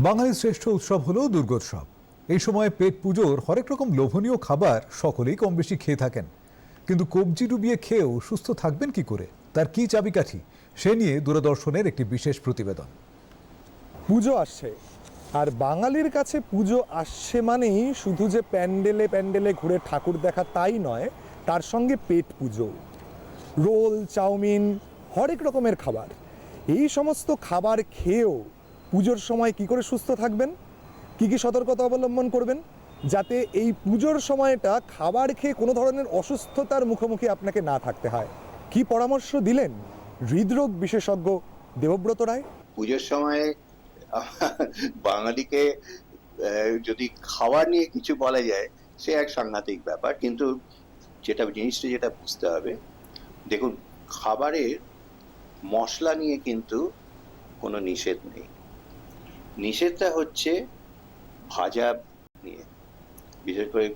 বাঙালির শ্রেষ্ঠ উৎসব হলো দুর্গোৎসব। এই সময় পেট পুজোর হরেক রকম লোভনীয় খাবার সকলেই কম বেশি খেয়ে থাকেন। কিন্তু কবজি ডুবিয়ে খেয়েও সুস্থ থাকবেন কি করে? তার কি চাবিকাঠি? সে নিয়ে দূরদর্শনের একটি বিশেষ প্রতিবেদন। পুজো আসছে। আর বাঙালির কাছে পুজো আসছে মানেই শুধু যে প্যান্ডেলে প্যান্ডেলে ঘুরে ঠাকুর দেখা তাই নয়, তার সঙ্গে পেট পুজো। রোল, চাউমিন, হরেক রকমের খাবার। এই সমস্ত খাবার খেয়েও পুজোর সময় কি করে সুস্থ থাকবেন? কি কি সতর্কতা অবলম্বন করবেন? যাতে এই পুজোর সময়টা খাবার খেয়ে কোনো ধরনের অসুস্থতার মুখোমুখি আপনাকে না থাকতে হয়। কি পরামর্শ দিলেন হৃদরোগ বিশেষজ্ঞ দেবব্রত রায়? পুজোর সময় বাঙালিকে যদি খাবার নিয়ে কিছু বলা যায়, সে এক সাংঘাতিক ব্যাপার। কিন্তু যেটা জিনিসটা যেটা বুঝতে হবে, দেখুন, খাবারের মশলা নিয়ে কিন্তু কোনো নিষেধ নেই। নিষেধটা হচ্ছে ভাজা নিয়ে। বিশেষ করে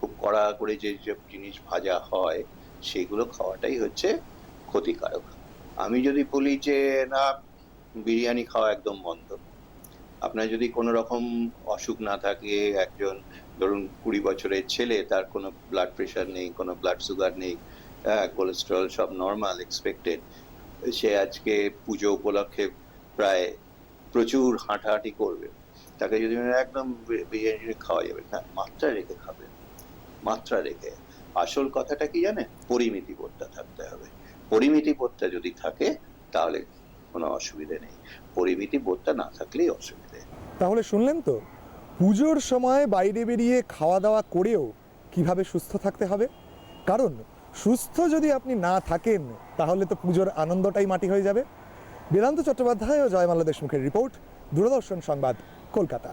খুব কড়া করে যে যে জিনিস ভাজা হয়, সেগুলো খাওয়াটাই হচ্ছে ক্ষতিকারক। আমি যদি বলি যে, না, বিরিয়ানি খাওয়া একদম বন্ধ। আপনার যদি কোনো রকম অসুখ না থাকে, একজন ধরুন কুড়ি বছরের ছেলে, তার কোনো ব্লাড প্রেশার নেই, কোনো ব্লাড সুগার নেই হ্যাঁ কোলেস্ট্রল সব নর্মাল এক্সপেক্টেড সে আজকে পুজো উপলক্ষে প্রায় প্রচুর হাঁটাহাঁটি করবে। তাকে যদি একদম বি- বিরিয়ানি খাওয়া যাবে। না, মাত্রা রেখে খাবে। মাত্রা রেখে। আসল কথাটা কি জানে পরিমিতি বোধটা থাকতে হবে। পরিমিতি বোধটা যদি থাকে, তাহলে কোনো অসুবিধে নেই। পরিমিতি বোধটা না থাকলেই অসুবিধে। তাহলে শুনলেন তো? পুজোর সময় বাইরে বেরিয়ে খাওয়া দাওয়া করেও কীভাবে সুস্থ থাকতে হবে? কারণ, সুস্থ যদি আপনি না থাকেন, তাহলে তো পুজোর আনন্দটাই মাটি হয়ে যাবে। বেদান্ত চট্টোপাধ্যায় ও জয়মালা দেশমুখের রিপোর্ট দূরদর্শন সংবাদ কলকাতা।